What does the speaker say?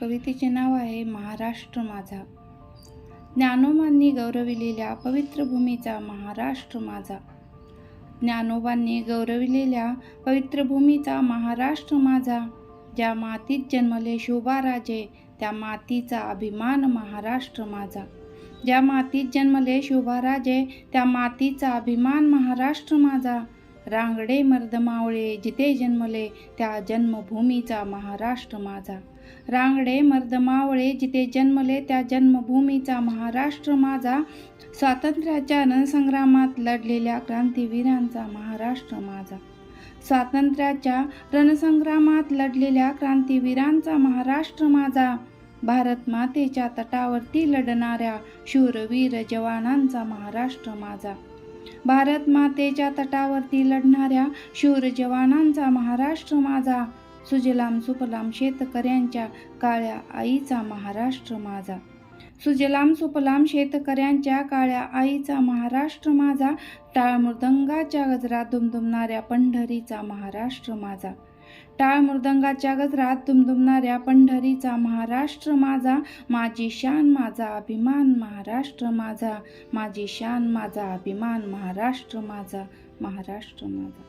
कवितेचे नाव आहे महाराष्ट्र माझा. ज्ञानोबांनी गौरविलेल्या पवित्र भूमीचा महाराष्ट्र माझा. ज्ञानोबांनी गौरविलेल्या पवित्र भूमीचा महाराष्ट्र माझा. ज्या मातीत जन्मले शोभाराजे त्या मातीचा अभिमान महाराष्ट्र माझा. ज्या मातीत जन्मले शोभाराजे त्या मातीचा अभिमान महाराष्ट्र माझा. रांगडे मर्दमावळे जिथे जन्मले त्या जन्मभूमीचा महाराष्ट्र माझा. रांगडे मर्दमावळे जिथे जन्मले त्या जन्मभूमीचा महाराष्ट्र माझा. स्वातंत्र्याच्या रणसंग्रामात लढलेल्या क्रांतीवीरांचा महाराष्ट्र माझा. स्वातंत्र्याच्या रणसंग्रामात लढलेल्या क्रांतीवीरांचा महाराष्ट्र माझा. भारत मातेच्या तटावरती लढणाऱ्या शूरवीर जवानांचा महाराष्ट्र माझा. भारत मातेच्या तटावरती लढणाऱ्या शूर जवानांचा महाराष्ट्र माझा. सुजलाम सुफलाम शेतकऱ्यांच्या काळ्या आईचा महाराष्ट्र माझा. सुजलाम सुफलाम शेतकऱ्यांच्या काळ्या आईचा महाराष्ट्र माझा. टाळ मृदंगाच्या गजरात दुमदुमणाऱ्या पंढरीचा महाराष्ट्र माझा. टाळ मृदंगाच्या गजरात दुमदुमणाऱ्या पंढरीचा महाराष्ट्र माझा. माझी शान माझा अभिमान महाराष्ट्र माझा. माझी शान माझा अभिमान महाराष्ट्र माझा. महाराष्ट्र माझा.